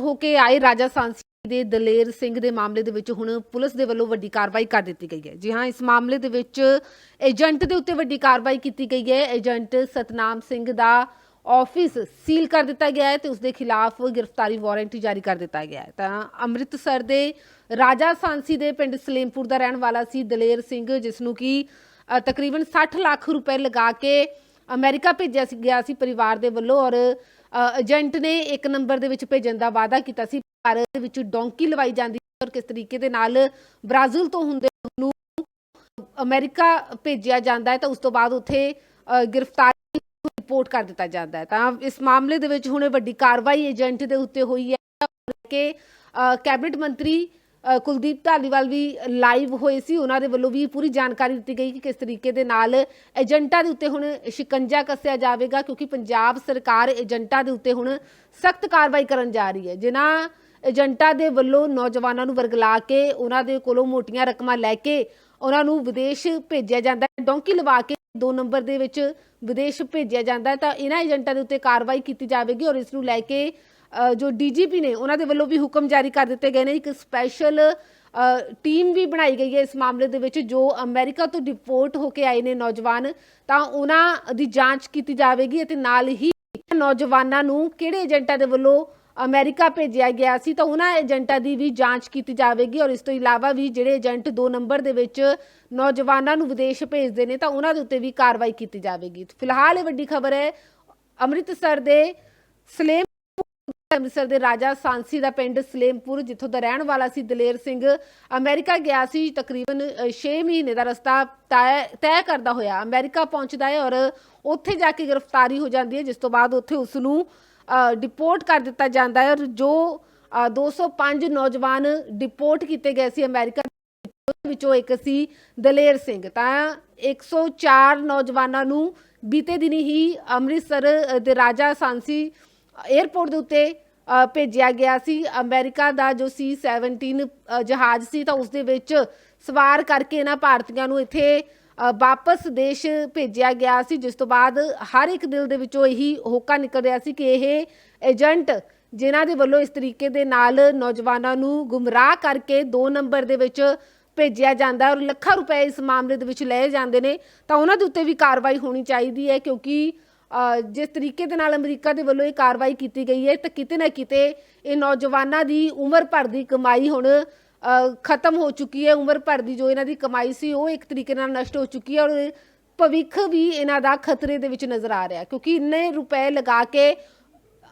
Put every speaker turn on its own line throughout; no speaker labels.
ਹੋ ਕੇ ਆਏ ਰਾਜਾ ਸਾਂਸੀ ਦੇ ਦਲੇਰ ਸਿੰਘ ਦੇ ਮਾਮਲੇ ਦੇ ਵਿੱਚ ਹੁਣ ਪੁਲਿਸ ਦੇ ਵੱਲੋਂ ਵੱਡੀ ਕਾਰਵਾਈ ਕਰ ਦਿੱਤੀ ਗਈ ਹੈ। ਜੀ ਹਾਂ, ਇਸ ਮਾਮਲੇ ਦੇ ਵਿੱਚ ਏਜੰਟ ਦੇ ਉੱਤੇ ਵੱਡੀ ਕਾਰਵਾਈ ਕੀਤੀ ਗਈ ਹੈ। ਏਜੰਟ ਸਤਨਾਮ ਸਿੰਘ ਦਾ ਆਫਿਸ ਸੀਲ ਕਰ ਦਿੱਤਾ ਗਿਆ ਹੈ ਤੇ ਉਸ ਦੇ ਖਿਲਾਫ ਗ੍ਰਿਫਤਾਰੀ ਵਾਰੰਟ ਜਾਰੀ ਕਰ ਦਿੱਤਾ ਗਿਆ ਹੈ। ਤਾਂ ਅੰਮ੍ਰਿਤਸਰ ਦੇ ਰਾਜਾ ਸਾਂਸੀ ਦੇ ਪਿੰਡ ਸਲੇਮਪੁਰ ਦਾ ਰਹਿਣ ਵਾਲਾ ਸੀ ਦਲੇਰ ਸਿੰਘ, ਜਿਸ ਨੂੰ ਕਿ ਤਕਰੀਬਨ 60 ਲੱਖ ਰੁਪਏ ਲਗਾ ਕੇ ਅਮਰੀਕਾ ਭੇਜਿਆ ਗਿਆ ਸੀ ਪਰਿਵਾਰ ਦੇ ਵੱਲੋਂ ਔਰ ਏਜੰਟ ਨੇ ਇੱਕ ਨੰਬਰ ਦੇ ਵਿੱਚ ਭੇਜਣ ਦਾ ਵਾਅਦਾ ਕੀਤਾ ਸੀ ਭਾਰਤ ਦੇ ਵਿੱਚ ਡੋਂਕੀ ਲਵਾਈ ਜਾਂਦੀ ਸੀ ਔਰ ਕਿਸ ਤਰੀਕੇ ਦੇ ਨਾਲ ਬ੍ਰਾਜ਼ੀਲ ਤੋਂ ਹੁੰਦੇ ਨੂੰ ਅਮਰੀਕਾ ਭੇਜਿਆ ਜਾਂਦਾ ਹੈ ਤਾਂ ਉਸ ਤੋਂ ਬਾਅਦ ਉੱਥੇ ਗ੍ਰਿਫਤਾਰੀ ਰਿਪੋਰਟ ਕਰ ਦਿੱਤਾ ਜਾਂਦਾ ਹੈ। ਤਾਂ ਇਸ ਮਾਮਲੇ ਦੇ ਵਿੱਚ ਹੁਣ ਵੱਡੀ ਕਾਰਵਾਈ ਏਜੰਟ ਦੇ ਉੱਤੇ ਹੋਈ ਹੈ ਕਿ ਕੈਬਨਿਟ ਮੰਤਰੀ ਕੁਲਦੀਪ ਧਾਲੀਵਾਲ ਵੀ ਲਾਈਵ ਹੋਏ ਸੀ, ਉਹਨਾਂ ਦੇ ਵੱਲੋਂ ਵੀ ਪੂਰੀ ਜਾਣਕਾਰੀ ਦਿੱਤੀ ਗਈ ਕਿ ਕਿਸ ਤਰੀਕੇ ਦੇ ਨਾਲ ਏਜੰਟਾਂ ਦੇ ਉੱਤੇ ਹੁਣ ਸ਼ਿਕੰਜਾ ਕੱਸਿਆ ਜਾਵੇਗਾ, ਕਿਉਂਕਿ ਪੰਜਾਬ ਸਰਕਾਰ ਏਜੰਟਾਂ ਦੇ ਉੱਤੇ ਹੁਣ ਸਖਤ ਕਾਰਵਾਈ ਕਰਨ ਜਾ ਰਹੀ ਹੈ। ਜਿਨ੍ਹਾਂ ਏਜੰਟਾਂ ਦੇ ਵੱਲੋਂ ਨੌਜਵਾਨਾਂ ਨੂੰ ਵਰਗਲਾ ਕੇ, ਉਹਨਾਂ ਦੇ ਕੋਲੋਂ ਮੋਟੀਆਂ ਰਕਮਾਂ ਲੈ ਕੇ ਉਹਨਾਂ ਨੂੰ ਵਿਦੇਸ਼ ਭੇਜਿਆ ਜਾਂਦਾ ਹੈ। ਡੋਂਕੀ ਲਵਾ ਕੇ ਦੋ ਨੰਬਰ ਦੇ ਵਿੱਚ ਵਿਦੇਸ਼ ਭੇਜਿਆ ਜਾਂਦਾ ਤਾਂ ਇਹਨਾਂ ਏਜੰਟਾਂ ਦੇ ਉੱਤੇ ਕਾਰਵਾਈ ਕੀਤੀ ਜਾਵੇਗੀ ਔਰ ਇਸ ਨੂੰ ਲੈ ਕੇ ਜੋ ਡੀਜੀਪੀ ਨੇ, ਉਹਨਾਂ ਦੇ ਵੱਲੋਂ ਵੀ ਹੁਕਮ ਜਾਰੀ ਕਰ ਦਿੱਤੇ ਗਏ ਨੇ। ਇੱਕ ਸਪੈਸ਼ਲ ਟੀਮ ਵੀ ਬਣਾਈ ਗਈ ਹੈ ਇਸ ਮਾਮਲੇ ਦੇ ਵਿੱਚ, ਜੋ ਅਮਰੀਕਾ ਤੋਂ ਡਿਪੋਰਟ ਹੋ ਕੇ ਆਏ ਨੇ ਨੌਜਵਾਨ। ਤਾਂ ਉਹਨਾਂ ਦੀ ਜਾਂਚ ਕੀਤੀ ਜਾਵੇਗੀ ਅਤੇ ਨਾਲ ਹੀ ਨੌਜਵਾਨਾਂ ਨੂੰ ਕਿਹੜੇ ਏਜੰਟਾਂ ਦੇ ਵੱਲੋਂ ਅਮਰੀਕਾ ਭੇਜਿਆ ਗਿਆ ਸੀ, ਤਾਂ ਉਹਨਾਂ ਏਜੰਟਾਂ ਦੀ ਵੀ ਜਾਂਚ ਕੀਤੀ ਜਾਵੇਗੀ। ਔਰ ਇਸ ਤੋਂ ਇਲਾਵਾ ਵੀ ਜਿਹੜੇ ਏਜੰਟ 2 ਨੰਬਰ ਦੇ ਵਿੱਚ ਨੌਜਵਾਨਾਂ ਨੂੰ ਵਿਦੇਸ਼ ਭੇਜਦੇ ਨੇ, ਤਾਂ ਉਹਨਾਂ ਦੇ ਉੱਤੇ ਵੀ ਕਾਰਵਾਈ ਕੀਤੀ ਜਾਵੇਗੀ। ਫਿਲਹਾਲ ਇਹ ਵੱਡੀ ਖਬਰ ਹੈ। ਅੰਮ੍ਰਿਤਸਰ ਦੇ ਸਲੇਮ ਅੰਮ੍ਰਿਤਸਰ ਦੇ ਰਾਜਾ ਸਾਂਸੀ ਦਾ ਪਿੰਡ ਸਲੇਮਪੁਰ ਜਿੱਥੋਂ ਦਾ ਰਹਿਣ ਵਾਲਾ ਸੀ ਦਲੇਰ ਸਿੰਘ ਅਮਰੀਕਾ ਗਿਆ ਸੀ ਤਕਰੀਬਨ 6 ਮਹੀਨੇ ਦਾ ਰਸਤਾ ਤੈਅ ਤੈਅ ਕਰਦਾ ਹੋਇਆ ਅਮਰੀਕਾ ਪਹੁੰਚਦਾ ਹੈ ਔਰ ਉੱਥੇ ਜਾ ਕੇ ਗ੍ਰਿਫਤਾਰੀ ਹੋ ਜਾਂਦੀ ਹੈ ਜਿਸ ਤੋਂ ਬਾਅਦ ਉੱਥੇ ਉਸ ਨੂੰ ਡਿਪੋਰਟ ਕਰ ਦਿੱਤਾ ਜਾਂਦਾ ਹੈ ਔਰ ਜੋ ਅ, 205 ਨੌਜਵਾਨ ਡਿਪੋਰਟ ਕੀਤੇ ਗਏ ਸੀ ਅਮਰੀਕਾ ਵਿੱਚੋਂ ਇੱਕ ਸੀ ਦਲੇਰ ਸਿੰਘ। ਤਾਂ 104 ਨੌਜਵਾਨਾਂ ਨੂੰ ਬੀਤੇ ਦਿਨੀ ਹੀ ਅੰਮ੍ਰਿਤਸਰ ਦੇ ਰਾਜਾ ਸਾਂਸੀ 에ਅਰਪੋਰਟ ਦੇ ਉੱਤੇ ਭੇਜਿਆ ਗਿਆ ਸੀ। ਅਮਰੀਕਾ ਦਾ ਜੋ ਸੀ 17 ਜਹਾਜ਼ ਸੀ ਤਾਂ ਉਸ ਦੇ ਵਿੱਚ ਸਵਾਰ ਕਰਕੇ ਇਹਨਾਂ ਭਾਰਤੀਆਂ ਨੂੰ ਇੱਥੇ ਵਾਪਸ ਦੇਸ਼ ਭੇਜਿਆ ਗਿਆ ਸੀ। ਜਿਸ ਤੋਂ ਬਾਅਦ ਹਰ ਇੱਕ ਦਿਲ ਦੇ ਵਿੱਚੋਂ ਇਹੀ ਹੋਕਾ ਨਿਕਲ ਰਿਹਾ ਸੀ ਕਿ ਇਹ ਏਜੰਟ ਜਿਨ੍ਹਾਂ ਦੇ ਵੱਲੋਂ ਇਸ ਤਰੀਕੇ ਦੇ ਨਾਲ ਨੌਜਵਾਨਾਂ ਨੂੰ ਗੁੰਮਰਾਹ ਕਰਕੇ 2 ਨੰਬਰ ਦੇ ਵਿੱਚ ਭੇਜਿਆ ਜਾਂਦਾ ਔਰ ਲੱਖਾਂ ਰੁਪਏ ਇਸ ਮਾਮਲੇ ਦੇ ਵਿੱਚ ਲਏ ਜਾਂਦੇ ਨੇ। ਤਾਂ ਉਹਨਾਂ ਦੇ ਉੱਤੇ ਵੀ ਕਾਰਵਾਈ ਹੋਣੀ ਚਾਹੀਦੀ ਹੈ ਕਿਉਂਕਿ ਜਿਸ ਤਰੀਕੇ ਦੇ ਨਾਲ ਅਮਰੀਕਾ ਦੇ ਵੱਲੋਂ ਇਹ ਕਾਰਵਾਈ ਕੀਤੀ ਗਈ ਹੈ, ਤਾਂ ਕਿਤੇ ਨਾ ਕਿਤੇ ਇਹ ਨੌਜਵਾਨਾਂ ਦੀ ਉਮਰ ਭਰ ਦੀ ਕਮਾਈ ਹੁਣ ਖਤਮ ਹੋ ਚੁੱਕੀ ਹੈ। ਉਮਰ ਭਰ ਦੀ ਜੋ ਇਹਨਾਂ ਦੀ ਕਮਾਈ ਸੀ, ਉਹ ਇੱਕ ਤਰੀਕੇ ਨਾਲ ਨਸ਼ਟ ਹੋ ਚੁੱਕੀ ਹੈ ਔਰ ਭਵਿੱਖ ਵੀ ਇਹਨਾਂ ਦਾ ਖਤਰੇ ਦੇ ਵਿੱਚ ਨਜ਼ਰ ਆ ਰਿਹਾ, ਕਿਉਂਕਿ ਇੰਨੇ ਰੁਪਏ ਲਗਾ ਕੇ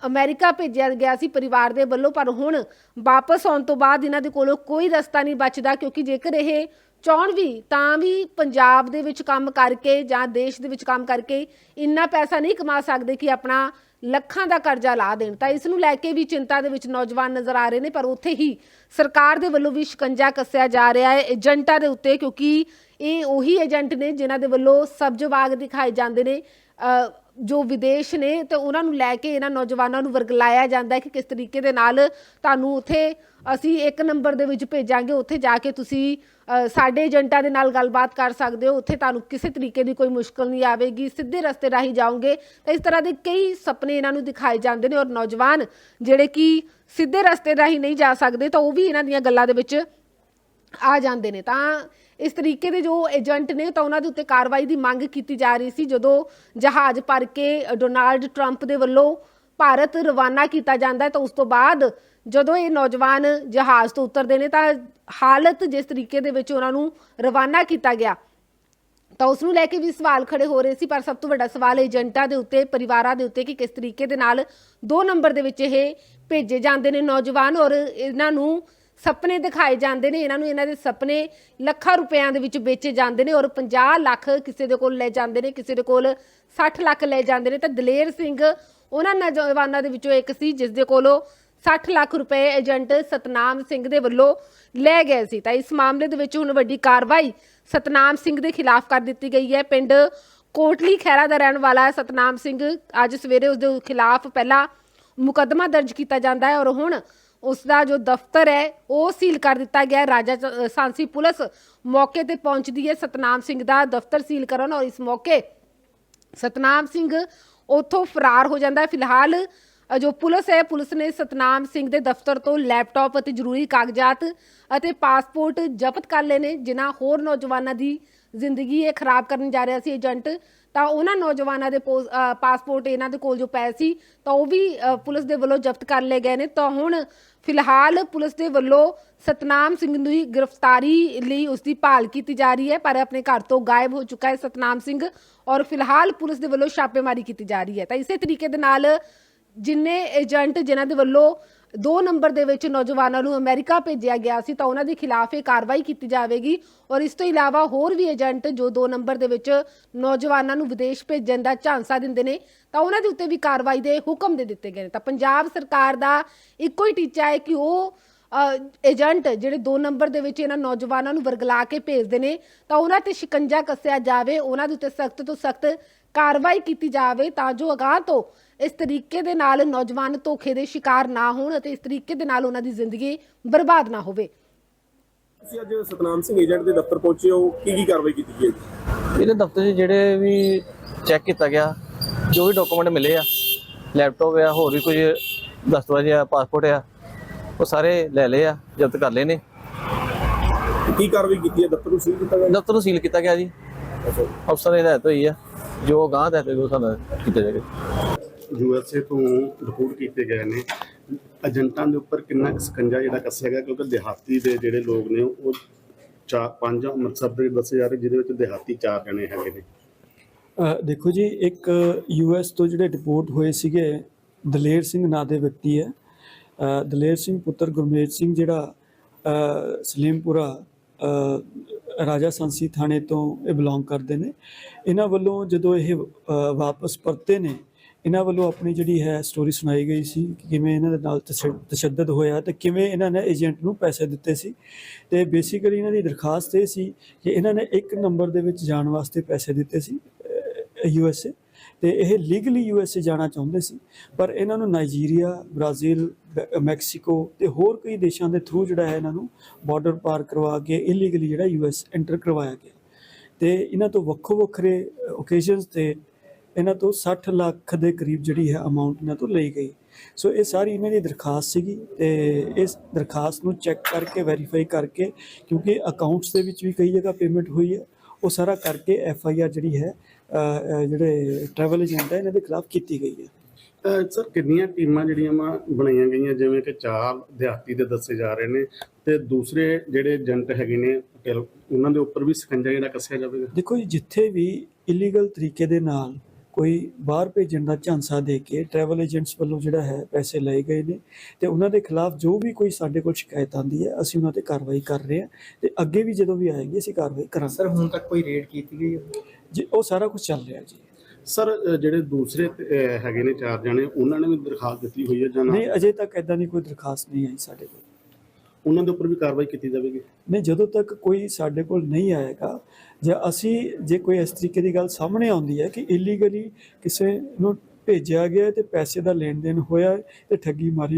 ਅਮਰੀਕਾ ਭੇਜਿਆ ਗਿਆ ਸੀ ਪਰਿਵਾਰ ਦੇ ਵੱਲੋਂ, ਪਰ ਹੁਣ ਵਾਪਸ ਆਉਣ ਤੋਂ ਬਾਅਦ ਇਹਨਾਂ ਦੇ ਕੋਲੋਂ ਕੋਈ ਰਸਤਾ ਨਹੀਂ ਬਚਦਾ, ਕਿਉਂਕਿ ਜੇਕਰ ਇਹ ਚਾਹਣ ਵੀ, ਤਾਂ ਵੀ ਪੰਜਾਬ ਦੇ ਵਿੱਚ ਕੰਮ ਕਰਕੇ ਜਾਂ ਦੇਸ਼ ਦੇ ਵਿੱਚ ਕੰਮ ਕਰਕੇ ਇੰਨਾ ਪੈਸਾ ਨਹੀਂ ਕਮਾ ਸਕਦੇ ਕਿ ਆਪਣਾ ਲੱਖਾਂ ਦਾ ਕਰਜ਼ਾ ਲਾ ਦੇਣ। ਤਾਂ ਇਸ ਨੂੰ ਲੈ ਕੇ ਵੀ ਚਿੰਤਾ ਦੇ ਵਿੱਚ ਨੌਜਵਾਨ ਨਜ਼ਰ ਆ ਰਹੇ ਨੇ, ਪਰ ਉੱਥੇ ਹੀ ਸਰਕਾਰ ਦੇ ਵੱਲੋਂ ਵੀ ਸ਼ਿਕੰਜਾ ਕੱਸਿਆ ਜਾ ਰਿਹਾ ਹੈ ਏਜੰਟਾਂ ਦੇ ਉੱਤੇ, ਕਿਉਂਕਿ ਇਹ ਉਹੀ ਏਜੰਟ ਨੇ ਜਿਨ੍ਹਾਂ ਦੇ ਵੱਲੋਂ ਸਬਜ਼ ਬਾਗ ਦਿਖਾਏ ਜਾਂਦੇ ਨੇ। ਜੋ ਵਿਦੇਸ਼ ਨੇ ਤੇ ਉਹਨਾਂ ਨੂੰ ਲੈ ਕੇ ਇਹਨਾਂ ਨੌਜਵਾਨਾਂ ਨੂੰ ਵਰਗਲਾਇਆ ਜਾਂਦਾ ਹੈ ਕਿ ਕਿਸ ਤਰੀਕੇ ਦੇ ਨਾਲ ਤੁਹਾਨੂੰ ਉੱਥੇ ਅਸੀਂ ਇੱਕ ਨੰਬਰ ਦੇ ਵਿੱਚ ਭੇਜਾਂਗੇ, ਉੱਥੇ ਜਾ ਕੇ ਤੁਸੀਂ ਸਾਡੇ ਏਜੰਟਾਂ ਦੇ ਨਾਲ ਗੱਲਬਾਤ ਕਰ ਸਕਦੇ ਹੋ। ਉੱਥੇ ਤੁਹਾਨੂੰ ਕਿਸੇ ਤਰੀਕੇ ਦੀ ਕੋਈ ਮੁਸ਼ਕਲ ਨਹੀਂ ਆਵੇਗੀ। ਸਿੱਧੇ ਰਸਤੇ ਰਾਹੀਂ ਜਾਓਗੇ ਤਾਂ ਇਸ ਤਰ੍ਹਾਂ ਦੇ ਕਈ ਸੁਪਨੇ ਇਹਨਾਂ ਨੂੰ ਦਿਖਾਏ ਜਾਂਦੇ ਨੇ ਔਰ ਨੌਜਵਾਨ ਜਿਹੜੇ ਕਿ ਸਿੱਧੇ ਰਸਤੇ ਰਾਹੀਂ ਨਹੀਂ ਜਾ ਸਕਦੇ ਤਾਂ ਉਹ ਵੀ ਇਹਨਾਂ ਦੀਆਂ ਗੱਲਾਂ ਦੇ ਵਿੱਚ ਆ ਜਾਂਦੇ ਨੇ। ਤਾਂ ਇਸ ਤਰੀਕੇ ਦੇ ਜੋ ਏਜੰਟ ਨੇ ਤਾਂ ਉਹਨਾਂ ਦੇ ਉੱਤੇ ਕਾਰਵਾਈ ਦੀ ਮੰਗ ਕੀਤੀ ਜਾ ਰਹੀ ਸੀ ਜਦੋਂ ਜਹਾਜ਼ ਭਰ ਕੇ ਡੋਨਾਲਡ ਟਰੰਪ ਦੇ ਵੱਲੋਂ ਭਾਰਤ ਰਵਾਨਾ ਕੀਤਾ ਜਾਂਦਾ ਹੈ ਤਾਂ ਉਸ ਤੋਂ ਬਾਅਦ ਜਦੋਂ ਇਹ ਨੌਜਵਾਨ ਜਹਾਜ਼ ਤੋਂ ਉਤਰਦੇ ਨੇ ਤਾਂ ਹਾਲਤ ਜਿਸ ਤਰੀਕੇ ਦੇ ਵਿੱਚ ਉਹਨਾਂ ਨੂੰ ਰਵਾਨਾ ਕੀਤਾ ਗਿਆ। ਤਾਂ ਉਸ ਨੂੰ ਲੈ ਕੇ ਵੀ ਸਵਾਲ ਖੜੇ ਹੋ ਰਹੇ ਸੀ, ਪਰ ਸਭ ਤੋਂ ਵੱਡਾ ਸਵਾਲ ਏਜੰਟਾਂ ਦੇ ਉੱਤੇ, ਪਰਿਵਾਰਾਂ ਦੇ ਉੱਤੇ ਕਿ ਕਿਸ ਤਰੀਕੇ ਦੇ ਨਾਲ ਦੋ ਨੰਬਰ ਦੇ ਵਿੱਚ ਇਹ ਭੇਜੇ ਜਾਂਦੇ ਨੇ ਨੌਜਵਾਨ ਔਰ ਇਹਨਾਂ ਨੂੰ ਸੁਪਨੇ ਦਿਖਾਏ ਜਾਂਦੇ ਨੇ, ਇਹਨਾਂ ਨੂੰ ਇਹਨਾਂ ਦੇ ਸੁਪਨੇ ਲੱਖਾਂ ਰੁਪਿਆਂ ਦੇ ਵਿੱਚ ਵੇਚੇ ਜਾਂਦੇ ਨੇ ਔਰ 50 ਲੱਖ ਕਿਸੇ ਦੇ ਕੋਲ ਲੈ ਜਾਂਦੇ ਨੇ, ਕਿਸੇ ਦੇ ਕੋਲ 60 ਲੱਖ ਲੈ ਜਾਂਦੇ ਨੇ। ਤਾਂ ਦਲੇਰ ਸਿੰਘ ਉਹਨਾਂ ਨੌਜਵਾਨਾਂ ਦੇ ਵਿੱਚੋਂ ਇੱਕ ਸੀ, ਜਿਸ ਦੇ ਕੋਲੋਂ 60 ਲੱਖ ਰੁਪਏ ਏਜੰਟ ਸਤਨਾਮ ਸਿੰਘ ਦੇ ਵੱਲੋਂ ਲੈ ਗਏ ਸੀ। ਤਾਂ ਇਸ ਮਾਮਲੇ ਦੇ ਵਿੱਚ ਹੁਣ ਵੱਡੀ ਕਾਰਵਾਈ ਸਤਨਾਮ ਸਿੰਘ ਦੇ ਖਿਲਾਫ ਕਰ ਦਿੱਤੀ ਗਈ ਹੈ। ਪਿੰਡ ਕੋਟਲੀ ਖੈਰਾ ਦਾ ਰਹਿਣ ਵਾਲਾ ਸਤਨਾਮ ਸਿੰਘ। ਅੱਜ ਸਵੇਰੇ ਉਸ ਦੇ ਖਿਲਾਫ ਪਹਿਲਾ ਮੁਕੱਦਮਾ ਦਰਜ ਕੀਤਾ ਜਾਂਦਾ ਹੈ ਔਰ ਹੁਣ ਉਸ ਦਾ ਜੋ ਦਫ਼ਤਰ ਹੈ, ਉਹ ਸੀਲ ਕਰ ਦਿੱਤਾ ਗਿਆ ਰਾਜਾ ਚ- ਸਾਂਸੀ ਪੁਲਿਸ ਮੌਕੇ ਤੇ ਪਹੁੰਚਦੀ ਹੈ। ਸਤਨਾਮ ਸਿੰਘ ਦਾ ਦਫ਼ਤਰ ਸੀਲ ਕਰਨ ਔਰ ਇਸ ਮੌਕੇ ਸਤਨਾਮ ਸਿੰਘ ਉੱਥੋਂ ਫਰਾਰ ਹੋ ਜਾਂਦਾ ਹੈ। ਫਿਲਹਾਲ ਜੋ ਪੁਲਿਸ ਹੈ, ਪੁਲਿਸ ਨੇ ਸਤਨਾਮ ਸਿੰਘ ਦੇ ਦਫ਼ਤਰ ਤੋਂ ਲੈਪਟਾਪ ਅਤੇ ਜ਼ਰੂਰੀ ਕਾਗਜ਼ਾਤ ਅਤੇ ਪਾਸਪੋਰਟ ਜ਼ਬਤ ਕਰ ਲਏ ਨੇ, ਜਿਨ੍ਹਾਂ ਹੋਰ ਨੌਜਵਾਨਾਂ ਦੀ ਜ਼ਿੰਦਗੀ ਇਹ ਖਰਾਬ ਕਰਨ ਜਾ ਰਿਹਾ ਸੀ ਏਜੰਟ, ਤਾਂ ਉਹਨਾਂ ਨੌਜਵਾਨਾਂ ਦੇ ਪੋਸ- ਪਾਸਪੋਰਟ ਇਹਨਾਂ ਦੇ ਕੋਲ ਜੋ ਪਏ ਸੀ, ਤਾਂ ਉਹ ਵੀ ਪੁਲਿਸ ਦੇ ਵੱਲੋਂ ਜ਼ਬਤ ਕਰ ਲਏ ਗਏ ਨੇ। ਤਾਂ ਹੁਣ ਫਿਲਹਾਲ ਪੁਲਿਸ ਦੇ ਵੱਲੋਂ ਸਤਨਾਮ ਸਿੰਘ ਦੀ ਗ੍ਰਿਫਤਾਰੀ ਲਈ ਉਸ ਦੀ ਭਾਲ ਕੀਤੀ ਜਾ ਰਹੀ ਹੈ, ਪਰ ਆਪਣੇ ਘਰ ਤੋਂ ਗਾਇਬ ਹੋ ਚੁੱਕਾ ਹੈ ਸਤਨਾਮ ਸਿੰਘ ਔਰ ਫਿਲਹਾਲ ਪੁਲਿਸ ਦੇ ਵੱਲੋਂ ਛਾਪੇਮਾਰੀ ਕੀਤੀ ਜਾ ਰਹੀ ਹੈ। ਤਾਂ ਇਸੇ ਤਰੀਕੇ ਦੇ ਨਾਲ ਜਿੰਨੇ ਏਜੰਟ ਜਿਨ੍ਹਾਂ ਦੇ ਵੱਲੋਂ ਦੋ ਨੰਬਰ ਦੇ ਵਿੱਚ ਨੌਜਵਾਨਾਂ ਨੂੰ ਅਮਰੀਕਾ ਭੇਜਿਆ ਗਿਆ ਸੀ ਤਾਂ ਉਹਨਾਂ ਦੇ ਖਿਲਾਫ ਇਹ ਕਾਰਵਾਈ ਕੀਤੀ ਜਾਵੇਗੀ ਔਰ ਇਸ ਤੋਂ ਇਲਾਵਾ ਹੋਰ ਵੀ ਏਜੰਟ ਜੋ ਦੋ ਨੰਬਰ ਦੇ ਵਿੱਚ ਨੌਜਵਾਨਾਂ ਨੂੰ ਵਿਦੇਸ਼ ਭੇਜਣ ਦਾ ਝਾਂਸਾ ਦਿੰਦੇ ਨੇ, ਤਾਂ ਉਹਨਾਂ ਦੇ ਉੱਤੇ ਵੀ ਕਾਰਵਾਈ ਦੇ ਹੁਕਮ ਦੇ ਦਿੱਤੇ ਗਏ ਨੇ। ਤਾਂ ਪੰਜਾਬ ਸਰਕਾਰ ਦਾ ਇੱਕੋ ਹੀ ਟੀਚਾ ਹੈ ਕਿ ਉਹ ਏਜੰਟ ਜਿਹੜੇ ਦੋ ਨੰਬਰ ਦੇ ਵਿੱਚ ਇਹਨਾਂ ਨੌਜਵਾਨਾਂ ਨੂੰ ਵਰਗਲਾ ਕੇ ਭੇਜਦੇ ਨੇ, ਤਾਂ ਉਹਨਾਂ ਤੇ ਸ਼ਿਕੰਜਾ ਕੱਸਿਆ ਜਾਵੇ, ਉਹਨਾਂ ਦੇ ਉੱਤੇ ਸਖਤ ਤੋਂ ਸਖਤ ਕਾਰਵਾਈ ਕੀਤੀ ਜਾਵੇ ਤਾਂ ਜੋ ਅਗਾਹ ਤੋਂ ਇਸ ਤਰੀਕੇ ਦੇ ਨਾਲ ਨੌਜਵਾਨ ਧੋਖੇ ਦੇ ਸ਼ਿਕਾਰ ਨਾ ਹੋਣ ਅਤੇ ਇਸ ਤਰੀਕੇ ਦੇ ਨਾਲ ਉਹਨਾਂ ਦੀ ਜ਼ਿੰਦਗੀ ਬਰਬਾਦ ਨਾ ਹੋਵੇ।
ਤੁਸੀਂ ਅੱਜ ਸਤਨਾਮ ਸਿੰਘ ਏਜੰਟ ਦੇ ਦਫ਼ਤਰ ਪਹੁੰਚੇ ਹੋ। ਕੀ ਕੀ ਕਾਰਵਾਈ ਕੀਤੀ ਗਈ ਹੈ?
ਇਹਦੇ ਦਫ਼ਤਰ 'ਚ ਜਿਹੜੇ ਵੀ ਚੈੱਕ ਕੀਤਾ ਗਿਆ ਜੋ ਵੀ ਡਾਕੂਮੈਂਟ ਮਿਲੇ ਆ ਲੈਪਟਾਪ ਆ ਹੋਰ ਵੀ ਕੁਝ ਦਸਤਾਵੇਜ਼ ਆ ਪਾਸਪੋਰਟ ਆ ਉਹ ਸਾਰੇ ਲੈ ਲਏ ਆ ਜ਼ਬਤ ਕਰ ਲਏ ਨੇ।
ਤੇ ਕੀ ਕਾਰਵਾਈ ਕੀਤੀ ਹੈ? ਦਫ਼ਤਰ ਨੂੰ ਸੀਲ ਕੀਤਾ ਗਿਆ?
ਦਫ਼ਤਰ ਨੂੰ ਸੀਲ ਕੀਤਾ ਗਿਆ ਜੀ। ਅਫਸਰ ਹਦਾਇਤ ਹੋਈ ਆ। ਜੋ ਗਾਂ ਹਦਾਇਤ ਹੋਈ ਉਹ ਸਾਨੂੰ ਕੀਤਾ ਜਾਏਗਾ।
ਯੂ ਐੱਸ ਏ ਤੋਂ ਰਿਪੋਰਟ ਕੀਤੇ ਗਏ ਨੇ। ਏਜੰਟਾਂ ਦੇ ਉੱਪਰ ਕਿੰਨਾ ਕੁ ਸਕੰਜਾ ਜਿਹੜਾ ਕੱਸਿਆ ਗਿਆ, ਕਿਉਂਕਿ ਦਿਹਾਤੀ ਦੇ ਜਿਹੜੇ ਲੋਕ ਨੇ, ਉਹ ਚਾਰ, ਪੰਜ ਅੰਮ੍ਰਿਤਸਰ ਦੇ ਦੱਸੇ ਜਾ ਰਹੇ, ਜਿਹਦੇ ਵਿੱਚ ਦਿਹਾਤੀ ਚਾਰ ਜਣੇ ਹੈਗੇ ਨੇ।
ਦੇਖੋ ਜੀ, ਇੱਕ ਯੂਐਸ ਤੋਂ ਜਿਹੜੇ ਡਿਪੋਰਟ ਹੋਏ ਸੀਗੇ, ਦਲੇਰ ਸਿੰਘ ਨਾਂ ਦੇ ਵਿਅਕਤੀ ਹੈ। ਦਲੇਰ ਸਿੰਘ ਪੁੱਤਰ ਗੁਰਮੇਜ ਸਿੰਘ ਜਿਹੜਾ ਸਲੀਮਪੁਰਾ ਰਾਜਾ ਸੰਸੀ ਥਾਣੇ ਤੋਂ ਇਹ ਬਿਲੋਂਗ ਕਰਦੇ ਨੇ। ਇਹਨਾਂ ਵੱਲੋਂ ਜਦੋਂ ਇਹ ਵਾਪਸ ਪਰਤੇ ਨੇ ਇਹਨਾਂ ਵੱਲੋਂ ਆਪਣੀ ਜਿਹੜੀ ਹੈ ਸਟੋਰੀ ਸੁਣਾਈ ਗਈ ਸੀ ਕਿ ਕਿਵੇਂ ਇਹਨਾਂ ਦੇ ਨਾਲ ਤਸ਼- ਤਸ਼ੱਦਦ ਹੋਇਆ ਤੇ ਕਿਵੇਂ ਇਹਨਾਂ ਨੇ ਏਜੰਟ ਨੂੰ ਪੈਸੇ ਦਿੱਤੇ ਸੀ। ਤੇ ਬੇਸਿਕਲੀ ਇਹਨਾਂ ਦੀ ਦਰਖਾਸਤ ਇਹ ਸੀ ਕਿ ਇਹਨਾਂ ਨੇ ਇੱਕ ਨੰਬਰ ਦੇ ਵਿੱਚ ਜਾਣ ਵਾਸਤੇ ਪੈਸੇ ਦਿੱਤੇ ਸੀ ਯੂ ਏ ਤੇ ਇਹ ਲੀਗਲੀ ਯੂ ਏ ਜਾਣਾ ਚਾਹੁੰਦੇ ਸੀ, ਪਰ ਇਹਨਾਂ ਨੂੰ ਨਾਈਜੀਰੀਆ ਬ੍ਰਾਜ਼ੀਲ ਮੈਕਸੀਕੋ ਤੇ ਹੋਰ ਕਈ ਦੇਸ਼ਾਂ ਦੇ ਥਰੂ ਜਿਹੜਾ ਹੈ ਇਹਨਾਂ ਨੂੰ ਬਾਰਡਰ ਪਾਰ ਕਰਵਾ ਕੇ ਇਲੀਗਲੀ ਜਿਹੜਾ ਯੂ ਐਸ ਐਂਟਰ ਕਰਵਾਇਆ ਗਿਆ। ਤੇ ਇਹਨਾਂ ਤੋਂ ਵੱਖੋ ਵੱਖਰੇ ਓਕੇਜ਼ਨਸ ਤੇ ਇਹਨਾਂ ਤੋਂ 60 ਲੱਖ ਦੇ ਕਰੀਬ ਜਿਹੜੀ ਹੈ ਅਮਾਉਂਟ ਇਹਨਾਂ ਤੋਂ ਲਈ ਗਈ। ਸੋ ਇਹ ਸਾਰੀ ਇਹਨਾਂ ਦੀ ਦਰਖਾਸਤ ਸੀਗੀ ਤੇ ਇਸ ਦਰਖਾਸਤ ਨੂੰ ਚੈੱਕ ਕਰਕੇ ਵੈਰੀਫਾਈ ਕਰਕੇ ਕਿਉਂਕਿ ਅਕਾਊਂਟਸ ਦੇ ਵਿੱਚ ਵੀ ਕਈ ਜਗ੍ਹਾ ਪੇਮੈਂਟ ਹੋਈ ਹੈ ਉਹ ਸਾਰਾ ਕਰਕੇ ਐਫ ਆਈ ਆਰ ਜਿਹੜੀ ਹੈ ਜਿਹੜੇ ਟਰੈਵਲ ਏਜੰਟ ਹੈ ਇਹਨਾਂ ਦੇ ਖਿਲਾਫ ਕੀਤੀ ਗਈ ਹੈ।
ਸਰ ਕਿੰਨੀਆਂ ਟੀਮਾਂ ਜਿਹੜੀਆਂ ਵਾ ਬਣਾਈਆਂ ਗਈਆਂ ਜਿਵੇਂ ਕਿ ਚਾਰ ਦਿਹਾਤੀ ਦੇ ਦੱਸੇ ਜਾ ਰਹੇ ਨੇ ਤੇ ਦੂਸਰੇ ਜਿਹੜੇ ਏਜੰਟ ਹੈਗੇ ਨੇ ਉਹਨਾਂ ਦੇ ਉੱਪਰ ਵੀ ਸਕੰਜਾ ਜਿਹੜਾ ਕੱਸਿਆ ਜਾਵੇਗਾ?
ਦੇਖੋ ਜਿੱਥੇ ਵੀ ਇਲੀਗਲ ਤਰੀਕੇ ਦੇ ਨਾਲ ਕੋਈ ਬਾਹਰ ਭੇਜਣ ਦਾ ਝਾਂਸਾ ਦੇ ਕੇ ਟਰੈਵਲ ਏਜੰਟਸ ਵੱਲੋਂ ਜਿਹੜਾ ਹੈ ਪੈਸੇ ਲਏ ਗਏ ਨੇ ਤੇ ਉਹਨਾਂ ਦੇ ਖਿਲਾਫ ਜੋ ਵੀ ਕੋਈ ਸਾਡੇ ਕੋਲ ਸ਼ਿਕਾਇਤ ਆਂਦੀ ਹੈ ਅਸੀਂ ਉਹਨਾਂ ਤੇ ਕਾਰਵਾਈ ਕਰ ਰਹੇ ਹਾਂ ਤੇ ਅੱਗੇ ਵੀ ਜਦੋਂ ਵੀ ਆਏਗੀ ਅਸੀਂ ਕਾਰਵਾਈ ਕਰਾਂਗੇ।
ਸਰ ਹੁਣ ਤੱਕ ਕੋਈ ਰੇਡ ਕੀਤੀ ਗਈ ਹੈ?
ਜੀ ਉਹ ਸਾਰਾ ਕੁਝ ਚੱਲ ਰਿਹਾ ਜੀ।
ਸਰ ਜਿਹੜੇ ਦੂਸਰੇ ਹੈਗੇ ਨੇ ਚਾਰ ਜਣੇ ਉਹਨਾਂ ਨੇ ਵੀ ਦਰਖਾਸਤ ਦਿੱਤੀ ਹੋਈ ਹੈ ਜਾਂ
ਨਹੀਂ ਅਜੇ ਤੱਕ ਐਦਾਂ ਦੀ ਕੋਈ ਦਰਖਾਸਤ ਨਹੀਂ ਆਈ ਸਾਡੇ ਕੋਲ।
ਉਹਨਾਂ ਦੇ ਉੱਪਰ ਵੀ ਕਾਰਵਾਈ ਕੀਤੀ ਜਾਵੇਗੀ?
ਨਹੀਂ, ਜਦੋਂ ਤੱਕ ਕੋਈ ਸਾਡੇ ਕੋਲ ਨਹੀਂ ਆਏਗਾ ਜਾਂ ਅਸੀਂ ਜੇ ਕੋਈ ਇਸ ਤਰੀਕੇ ਦੀ ਗੱਲ ਸਾਹਮਣੇ ਆਉਂਦੀ ਹੈ ਕਿ ਇਲੀਗਲੀ ਕਿਸੇ ਨੂੰ ਭੇਜਿਆ ਗਿਆ ਹੈ ਤੇ ਪੈਸੇ ਦਾ ਲੈਣ ਦੇਣ ਹੋਇਆ ਹੈ ਤੇ ਠੱਗੀ ਮਾਰੀ